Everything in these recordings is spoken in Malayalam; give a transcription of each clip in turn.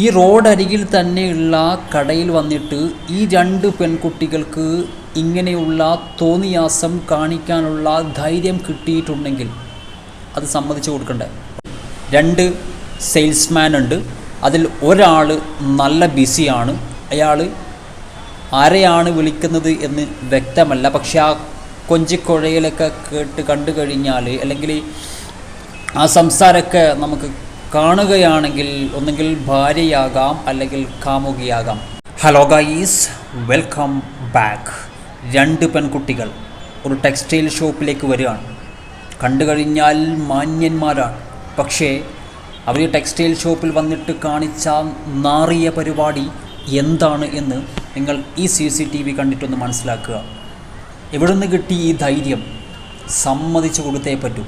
ഈ റോഡരികിൽ തന്നെയുള്ള കടയിൽ വന്നിട്ട് ഈ രണ്ട് പെൺകുട്ടികൾക്ക് ഇങ്ങനെയുള്ള തോന്നിയാസം കാണിക്കാനുള്ള ധൈര്യം കിട്ടിയിട്ടുണ്ടെങ്കിൽ അത് സമ്മതിച്ചു കൊടുക്കണ്ടേ? രണ്ട് സെയിൽസ്മാൻ ഉണ്ട്. അതിൽ ഒരാൾ നല്ല ബിസിയാണ്. അയാൾ ആരെയാണ് വിളിക്കുന്നത് എന്ന് വ്യക്തമല്ല. പക്ഷെ ആ കൊഞ്ചിക്കുഴയിലൊക്കെ കേട്ട് കണ്ടു കഴിഞ്ഞാൽ അല്ലെങ്കിൽ ആ സംസാരമൊക്കെ നമുക്ക് കാണുകയാണെങ്കിൽ ഒന്നുകിൽ ഭാര്യയാകാം അല്ലെങ്കിൽ കാമുകിയാകാം. ഹലോ ഗൈസ് വെൽക്കം ബാക്ക് രണ്ട് പെൺകുട്ടികൾ ഒരു ടെക്സ്റ്റൈൽ ഷോപ്പിലേക്ക് വരികയാണ്. കണ്ടു കഴിഞ്ഞാൽ മാന്യന്മാരാണ്. പക്ഷേ അവർ ടെക്സ്റ്റൈൽ ഷോപ്പിൽ വന്നിട്ട് കാണിച്ച നാറിയ പരിപാടി എന്താണ് എന്ന് നിങ്ങൾ ഈ സി സി ടി വി കണ്ടിട്ടൊന്ന് മനസ്സിലാക്കുക. എവിടെ നിന്ന് കിട്ടി ഈ ധൈര്യം സമ്മതിച്ചു കൊടുത്തേ പറ്റൂ.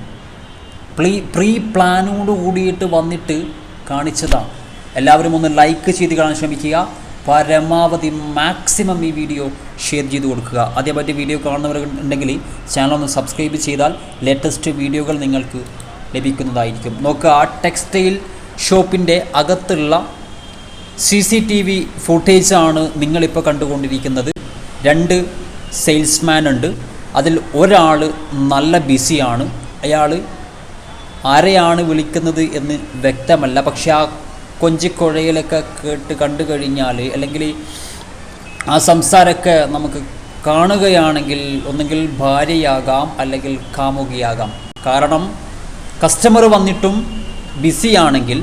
പ്രീ പ്രീ പ്ലാനോട് കൂടിയിട്ട് വന്നിട്ട് കാണിച്ചതാണ് എല്ലാവരും ഒന്ന് ലൈക്ക് ചെയ്ത് കാണാൻ ശ്രമിക്കുക. പരമാവധി മാക്സിമം ഈ വീഡിയോ ഷെയർ ചെയ്ത് കൊടുക്കുക. അതേപറ്റി വീഡിയോ കാണുന്നവർ ഉണ്ടെങ്കിൽ ചാനൽ ഒന്ന് സബ്സ്ക്രൈബ് ചെയ്താൽ ലേറ്റസ്റ്റ് വീഡിയോകൾ നിങ്ങൾക്ക് ലഭിക്കുന്നതായിരിക്കും. നോക്കുക ആ ടെക്സ്റ്റൈൽ ഷോപ്പിന്റെ അകത്തുള്ള സി സി ടി വി ഫുട്ടേജാണ് നിങ്ങളിപ്പോൾ കണ്ടുകൊണ്ടിരിക്കുന്നത്. രണ്ട് സെയിൽസ്മാൻ ഉണ്ട്. അതിൽ ഒരാൾ നല്ല ബിസിയാണ് അയാൾ ആരെയാണ് വിളിക്കുന്നത് എന്ന് വ്യക്തമല്ല. പക്ഷെ ആ കൊഞ്ചിക്കുഴയിലൊക്കെ കേട്ട് കണ്ടു കഴിഞ്ഞാൽ അല്ലെങ്കിൽ ആ സംസാരമൊക്കെ നമുക്ക് കാണുകയാണെങ്കിൽ ഒന്നുകിൽ ഭാര്യയാകാം അല്ലെങ്കിൽ കാമുകിയാകാം. കാരണം കസ്റ്റമർ വന്നിട്ടും ബിസിയാണെങ്കിൽ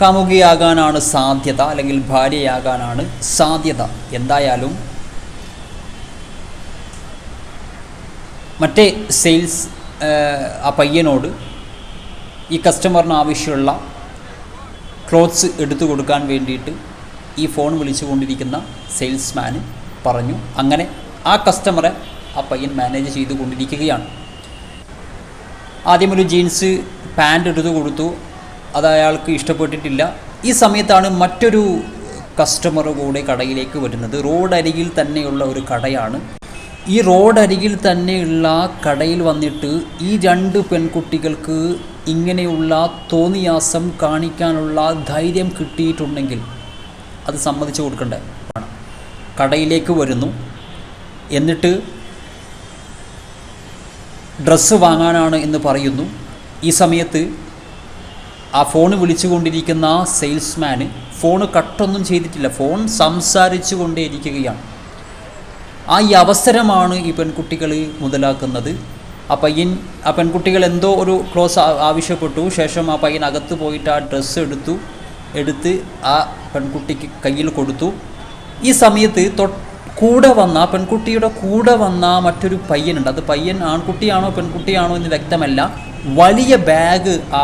കാമുകിയാകാനാണ് സാധ്യത അല്ലെങ്കിൽ ഭാര്യയാകാനാണ് സാധ്യത. എന്തായാലും മറ്റേ സെയിൽസ് ആ പയ്യനോട് ഈ കസ്റ്റമറിന് ആവശ്യമുള്ള ക്ലോത്ത്സ് എടുത്തു കൊടുക്കാൻ വേണ്ടിയിട്ട് ഈ ഫോൺ വിളിച്ചു കൊണ്ടിരിക്കുന്ന സെയിൽസ്മാന് പറഞ്ഞു. അങ്ങനെ ആ കസ്റ്റമറെ ആ പയ്യൻ മാനേജ് ചെയ്തു കൊണ്ടിരിക്കുകയാണ്. ആദ്യം ഒരു ജീൻസ് പാന്റ് എടുത്തു കൊടുത്തു. അത് അയാൾക്ക് ഇഷ്ടപ്പെട്ടിട്ടില്ല. ഈ സമയത്താണ് മറ്റൊരു കസ്റ്റമർ കൂടെ കടയിലേക്ക് വരുന്നത്. റോഡ് അരികിൽ തന്നെയുള്ള ഒരു കടയാണ്. ഈ റോഡരികിൽ തന്നെയുള്ള കടയിൽ വന്നിട്ട് ഈ രണ്ട് പെൺകുട്ടികൾക്ക് ഇങ്ങനെയുള്ള തോന്നിയാസം കാണിക്കാനുള്ള ധൈര്യം കിട്ടിയിട്ടുണ്ടെങ്കിൽ അത് സമ്മതിച്ചു കൊടുക്കണ്ടേ? കടയിലേക്ക് വരുന്നു. എന്നിട്ട് ഡ്രസ്സ് വാങ്ങാനാണ് എന്ന് പറയുന്നു. ഈ സമയത്ത് ആ ഫോൺ വിളിച്ചുകൊണ്ടിരിക്കുന്ന സെയിൽസ്മാന് ഫോൺ കട്ടൊന്നും ചെയ്തിട്ടില്ല. ഫോൺ സംസാരിച്ചു കൊണ്ടേയിരിക്കുകയാണ് ആ ഈ അവസരമാണ് ഈ പെൺകുട്ടികൾ മുതലാക്കുന്നത്. ആ പയ്യൻ ആ പെൺകുട്ടികൾ എന്തോ ഒരു ക്ലോസ് ആവശ്യപ്പെട്ടു. ശേഷം ആ പയ്യൻ അകത്ത് പോയിട്ട് ആ ഡ്രസ്സ് എടുത്തു. എടുത്ത് ആ പെൺകുട്ടിക്ക് കയ്യിൽ കൊടുത്തു. ഈ സമയത്ത് കൂടെ വന്ന പെൺകുട്ടിയുടെ കൂടെ വന്ന മറ്റൊരു പയ്യനുണ്ട്. അത് പയ്യൻ ആൺകുട്ടിയാണോ പെൺകുട്ടിയാണോ എന്ന് വ്യക്തമല്ല. വലിയ ബാഗ് ആ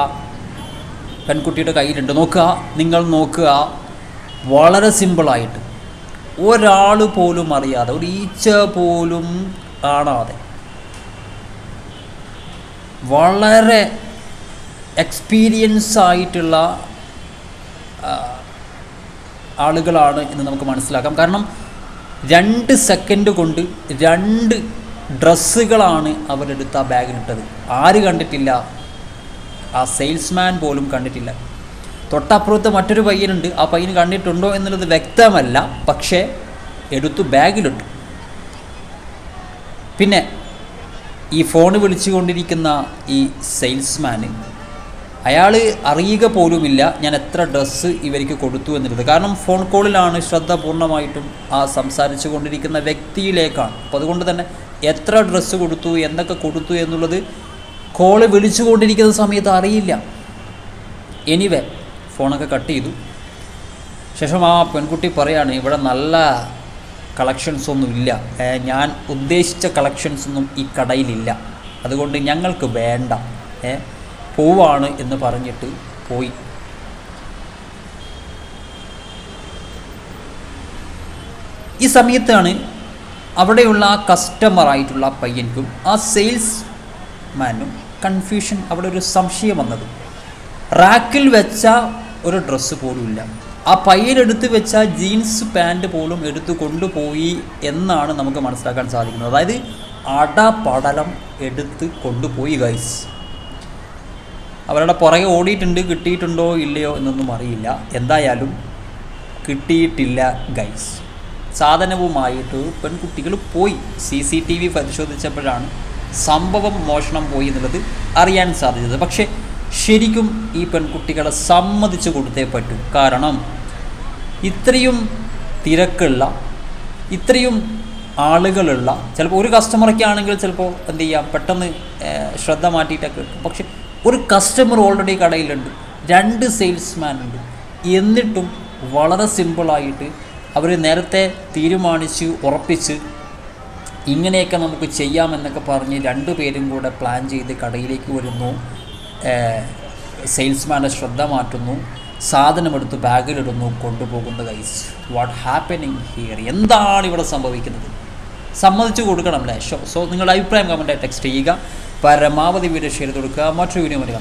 പെൺകുട്ടിയുടെ കയ്യിലുണ്ട്. നോക്കുക നിങ്ങൾ നോക്കുക. വളരെ സിമ്പിളായിട്ട് ഒരാൾ പോലും അറിയാതെ ഒരു ഈച്ച പോലും കാണാതെ. വളരെ എക്സ്പീരിയൻസ് ആയിട്ടുള്ള ആളുകളാണ് എന്ന് നമുക്ക് മനസ്സിലാക്കാം. കാരണം രണ്ട് സെക്കൻഡ് കൊണ്ട് രണ്ട് ഡ്രസ്സുകളാണ് അവരെടുത്ത് ആ ബാഗിലിട്ടത് ആര് കണ്ടിട്ടില്ല? ആ സെയിൽസ്മാൻ പോലും കണ്ടിട്ടില്ല. തൊട്ടപ്പുറത്ത് മറ്റൊരു പയ്യനുണ്ട്. ആ പയ്യന് കണ്ടിട്ടുണ്ടോ എന്നുള്ളത് വ്യക്തമല്ല. പക്ഷേ എടുത്തു ബാഗിലിട്ടു. പിന്നെ ഈ ഫോൺ വിളിച്ചുകൊണ്ടിരിക്കുന്ന ഈ സെയിൽസ്മാന് അയാൾ അറിയുക പോലുമില്ല ഞാൻ എത്ര ഡ്രസ്സ് ഇവർക്ക് കൊടുത്തു എന്നുള്ളത്. കാരണം ഫോൺ കോളിലാണ് ശ്രദ്ധ പൂർണമായിട്ടും ആ സംസാരിച്ചു കൊണ്ടിരിക്കുന്ന വ്യക്തിയിലേക്കാണ്. അപ്പോൾ അതുകൊണ്ട് തന്നെ എത്ര ഡ്രസ്സ് കൊടുത്തു എന്തൊക്കെ കൊടുത്തു എന്നുള്ളത് കോൾ വിളിച്ചുകൊണ്ടിരിക്കുന്ന സമയത്ത് അറിയില്ല. എനിവേ ഫോണൊക്കെ കട്ട് ചെയ്തു. ശേഷം ആ പെൺകുട്ടി പറയാണ് ഇവിടെ നല്ല കളക്ഷൻസ് ഒന്നും ഇല്ല. ഞാൻ ഉദ്ദേശിച്ച കളക്ഷൻസ് ഒന്നും ഈ കടയിലില്ല. അതുകൊണ്ട് ഞങ്ങൾക്ക് വേണ്ട. പോവാണ് എന്ന് പറഞ്ഞിട്ട് പോയി. ഈ സമയത്താണ് അവിടെയുള്ള ആ കസ്റ്റമറായിട്ടുള്ള പയ്യൻക്കും ആ സെയിൽസ് മാനും കൺഫ്യൂഷൻ അവിടെ ഒരു സംശയം വന്നത്. റാക്കിൽ വെച്ച ഒരു ഡ്രസ്സ് പോലുമില്ല. ആ പയ്യിലെടുത്ത് വെച്ച ജീൻസ് പാന്റ് പോലും എടുത്തു കൊണ്ടുപോയി എന്നാണ് നമുക്ക് മനസ്സിലാക്കാൻ സാധിക്കുന്നത്. അതായത് അടപടലം എടുത്ത് കൊണ്ടുപോയി ഗൈസ് അവരുടെ പുറകെ ഓടിയിട്ടുണ്ട് കിട്ടിയിട്ടുണ്ടോ ഇല്ലയോ എന്നൊന്നും അറിയില്ല. എന്തായാലും കിട്ടിയിട്ടില്ല ഗൈസ് സാധനവുമായിട്ട് പെൺകുട്ടികൾ പോയി. സി സി ടി വി പരിശോധിച്ചപ്പോഴാണ് സംഭവം മോഷണം പോയി എന്നുള്ളത് അറിയാൻ സാധിച്ചത്. പക്ഷേ ശരിക്കും ഈ പെൺകുട്ടികളെ സമ്മതിച്ചു കൊടുത്തേ പറ്റൂ. കാരണം ഇത്രയും തിരക്കുള്ള ഇത്രയും ആളുകളുള്ള ചിലപ്പോൾ ഒരു കസ്റ്റമറൊക്കെ ആണെങ്കിൽ ചിലപ്പോൾ എന്ത് ചെയ്യാം? പെട്ടെന്ന് ശ്രദ്ധ മാറ്റിയിട്ടൊക്കെ പക്ഷെ ഒരു കസ്റ്റമർ ഓൾറെഡി കടയിലുണ്ട്. രണ്ട് സെയിൽസ്മാൻ ഉണ്ട്. എന്നിട്ടും വളരെ സിമ്പിളായിട്ട് അവർ നേരത്തെ തീരുമാനിച്ച് ഉറപ്പിച്ച് ഇങ്ങനെയൊക്കെ നമുക്ക് ചെയ്യാമെന്നൊക്കെ പറഞ്ഞ് രണ്ടുപേരും കൂടെ പ്ലാൻ ചെയ്ത് കടയിലേക്ക് വരുന്നു. സെയിൽസ്മാന്റെ ശ്രദ്ധ മാറ്റുന്നു സാധനമെടുത്ത് ബാഗിലിടുന്നു കൊണ്ടുപോകുന്ന ഗൈസ് വാട്ട് ഹാപ്പനിങ് ഹിയർ എന്താണ് ഇവിടെ സംഭവിക്കുന്നത്? സമ്മതിച്ചു കൊടുക്കണം അല്ലേ? സോ നിങ്ങളുടെ അഭിപ്രായം കമന്റായി ടെക്സ്റ്റ് ചെയ്യുക. പരമാവധി വീഡിയോ ഷെയർ കൊടുക്കുക. മറ്റൊരു വീഡിയോ മതി